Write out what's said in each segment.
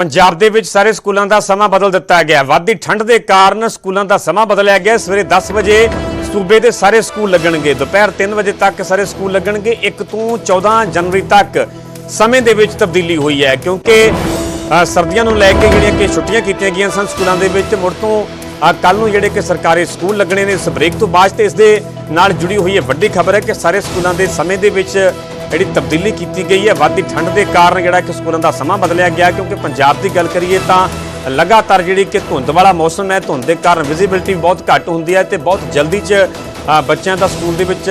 ਪੰਜਾਬ ਦੇ ਵਿੱਚ ਸਾਰੇ ਸਕੂਲਾਂ ਦਾ ਸਮਾਂ ਬਦਲ ਦਿੱਤਾ ਗਿਆ। ਵਾਧੀ ਠੰਡ ਦੇ ਕਾਰਨ ਸਕੂਲਾਂ ਦਾ ਸਮਾਂ ਬਦਲਿਆ ਗਿਆ। ਸਵੇਰੇ 10 ਵਜੇ ਸੂਬੇ ਦੇ ਸਾਰੇ ਸਕੂਲ ਲੱਗਣਗੇ। ਦੁਪਹਿਰ 3 ਵਜੇ ਤੱਕ ਸਾਰੇ ਸਕੂਲ ਲੱਗਣਗੇ। 1 ਤੋਂ 14 ਜਨਵਰੀ ਤੱਕ ਸਮੇਂ ਦੇ ਵਿੱਚ ਤਬਦੀਲੀ ਹੋਈ ਹੈ ਕਿਉਂਕਿ ਸਰਦੀਆਂ ਨੂੰ ਲੈ ਕੇ ਜਿਹੜੀਆਂ ਕਿ ਛੁੱਟੀਆਂ ਕੀਤੀਆਂ ਗਈਆਂ ਸਨ ਸਕੂਲਾਂ ਦੇ ਵਿੱਚ, ਮੁੜ ਤੋਂ ਕੱਲ ਨੂੰ ਜਿਹੜੇ ਕਿ ਸਰਕਾਰੀ ਸਕੂਲ ਲੱਗਣੇ ਨੇ, ਇਸ ਬ੍ਰੇਕ ਤੋਂ ਬਾਅਦ ਤੇ ਇਸ ਦੇ ਨਾਲ ਜੁੜੀ ਹੋਈ ਹੈ ਵੱਡੀ ਖਬਰ ਹੈ ਕਿ ਸਾਰੇ ਸਕੂਲਾਂ ਦੇ ਸਮੇਂ ਦੇ ਵਿੱਚ ਜਿਹੜੀ ਤਬਦੀਲੀ ਕੀਤੀ ਗਈ ਹੈ, ਵਾਧੀ ਠੰਡ ਦੇ ਕਾਰਨ ਜਿਹੜਾ ਕਿ ਸਕੂਲਾਂ ਦਾ ਸਮਾਂ ਬਦਲਿਆ ਗਿਆ। ਕਿਉਂਕਿ ਪੰਜਾਬ ਦੀ ਗੱਲ ਕਰੀਏ ਤਾਂ ਲਗਾਤਾਰ ਜਿਹੜੀ ਕਿ ਧੁੰਦ ਵਾਲਾ ਮੌਸਮ ਹੈ, ਧੁੰਦ ਦੇ ਕਾਰਨ ਵਿਜ਼ਿਬਿਲਟੀ ਬਹੁਤ ਘੱਟ ਹੁੰਦੀ ਹੈ ਤੇ ਬਹੁਤ ਜਲਦੀ 'ਚ ਬੱਚਿਆਂ ਦਾ ਸਕੂਲ ਦੇ ਵਿੱਚ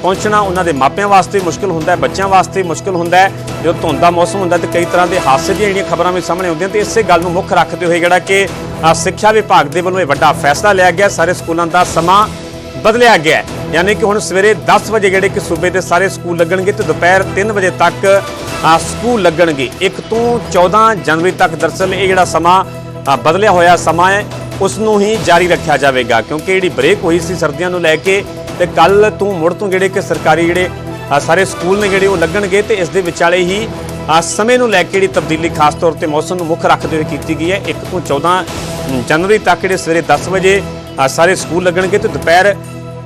ਪਹੁੰਚਣਾ ਉਹਨਾਂ ਦੇ ਮਾਪਿਆਂ ਵਾਸਤੇ ਮੁਸ਼ਕਲ ਹੁੰਦਾ ਹੈ, ਬੱਚਿਆਂ ਵਾਸਤੇ ਮੁਸ਼ਕਲ ਹੁੰਦਾ ਹੈ। ਜਦੋਂ ਧੁੰਦ ਦਾ ਮੌਸਮ ਹੁੰਦਾ ਤੇ ਕਈ ਤਰ੍ਹਾਂ ਦੇ ਹਾਦਸੇ ਦੀਆਂ ਜਿਹੜੀਆਂ ਖਬਰਾਂ ਵੀ ਸਾਹਮਣੇ ਆਉਂਦੀਆਂ ਤੇ ਇਸੇ ਗੱਲ ਨੂੰ ਮੁੱਖ ਰੱਖਦੇ ਹੋਏ ਜਿਹੜਾ ਕਿ ਸਿੱਖਿਆ ਵਿਭਾਗ ਦੇ ਵੱਲੋਂ ਇਹ ਵੱਡਾ ਫੈਸਲਾ ਲਿਆ ਗਿਆ। ਸਾਰੇ ਸਕੂਲਾਂ ਦਾ ਸਮਾਂ ਬਦਲਿਆ ਗਿਆ ਹੈ। ਯਾਨੀ ਕਿ ਹੁਣ ਸਵੇਰੇ 10 ਵਜੇ ਜਿਹੜੇ ਕਿ ਸੂਬੇ ਦੇ ਸਾਰੇ ਸਕੂਲ ਲੱਗਣਗੇ ਤੇ ਦੁਪਹਿਰ 3 ਵਜੇ ਤੱਕ ਸਕੂਲ ਲੱਗਣਗੇ। 1 ਤੋਂ 14 ਜਨਵਰੀ ਤੱਕ ਦਰਸਲ ਇਹ ਜਿਹੜਾ ਸਮਾਂ ਬਦਲਿਆ ਹੋਇਆ ਸਮਾਂ ਹੈ ਉਸ ਨੂੰ ਹੀ ਜਾਰੀ ਰੱਖਿਆ ਜਾਵੇਗਾ। ਕਿਉਂਕਿ ਜਿਹੜੀ ਬ੍ਰੇਕ ਹੋਈ ਸੀ ਸਰਦੀਆਂ ਨੂੰ ਲੈ ਕੇ ਤੇ ਕੱਲ ਤੋਂ ਮੁੜ ਤੋਂ ਜਿਹੜੇ ਕਿ ਸਰਕਾਰੀ ਜਿਹੜੇ ਸਾਰੇ ਸਕੂਲ ਨੇ ਜਿਹੜੇ ਉਹ ਲੱਗਣਗੇ ਤੇ ਇਸ ਦੇ ਵਿਚਾਲੇ ਹੀ ਸਮੇਂ ਨੂੰ ਲੈ ਕੇ ਜਿਹੜੀ ਤਬਦੀਲੀ ਖਾਸ ਤੌਰ ਤੇ ਮੌਸਮ ਨੂੰ ਮੁੱਖ ਰੱਖਦੇ ਹੋਏ ਕੀਤੀ ਗਈ ਹੈ। 1 ਤੋਂ 14 ਜਨਵਰੀ ਤੱਕ ਜਿਹੜੇ ਸਵੇਰੇ 10 ਵਜੇ ਸਾਰੇ ਸਕੂਲ ਲੱਗਣਗੇ ਤੇ ਦੁਪਹਿਰ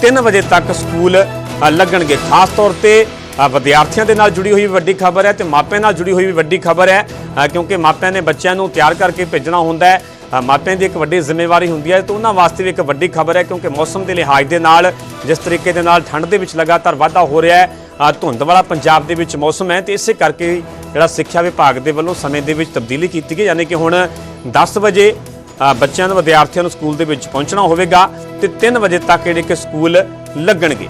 3 ਵਜੇ ਤੱਕ ਸਕੂਲ ਲੱਗਣਗੇ। ਖਾਸ ਤੌਰ ਤੇ ਵਿਦਿਆਰਥੀਆਂ ਦੇ ਨਾਲ ਜੁੜੀ ਹੋਈ ਵੱਡੀ ਖਬਰ ਹੈ ਤੇ ਮਾਪਿਆਂ ਨਾਲ ਜੁੜੀ ਹੋਈ ਵੀ ਵੱਡੀ ਖਬਰ ਹੈ ਕਿਉਂਕਿ ਮਾਪਿਆਂ ਨੇ ਬੱਚਿਆਂ ਨੂੰ ਤਿਆਰ ਕਰਕੇ ਭੇਜਣਾ ਹੁੰਦਾ ਹੈ। ਮਾਪਿਆਂ ਦੀ ਇੱਕ ਵੱਡੀ ਜ਼ਿੰਮੇਵਾਰੀ ਹੁੰਦੀ ਹੈ ਤੇ ਉਹਨਾਂ ਵਾਸਤੇ ਵੀ ਇੱਕ ਵੱਡੀ ਖਬਰ ਹੈ ਕਿਉਂਕਿ ਮੌਸਮ ਦੇ ਲਿਹਾਜ਼ ਦੇ ਨਾਲ, ਜਿਸ ਤਰੀਕੇ ਦੇ ਨਾਲ ਠੰਡ ਦੇ ਵਿੱਚ ਲਗਾਤਾਰ ਵਾਧਾ ਹੋ ਰਿਹਾ ਹੈ ਧੁੰਦ ਵਾਲਾ ਪੰਜਾਬ ਦੇ ਵਿੱਚ ਮੌਸਮ ਹੈ ਤੇ ਇਸੇ ਕਰਕੇ ਜਿਹੜਾ ਸਿੱਖਿਆ ਵਿਭਾਗ ਦੇ ਵੱਲੋਂ ਸਮੇਂ ਦੇ ਵਿੱਚ ਤਬਦੀਲੀ ਕੀਤੀ ਗਈ, ਯਾਨੀ ਕਿ ਹੁਣ 10 ਵਜੇ ਬੱਚਿਆਂ ਨੂੰ, ਵਿਦਿਆਰਥੀਆਂ ਨੂੰ ਸਕੂਲ ਦੇ ਵਿੱਚ ਪਹੁੰਚਣਾ ਹੋਵੇਗਾ ਤੇ 3 ਵਜੇ ਤੱਕ ਜਿਹੜੇ ਕਿ ਸਕੂਲ ਲੱਗਣਗੇ।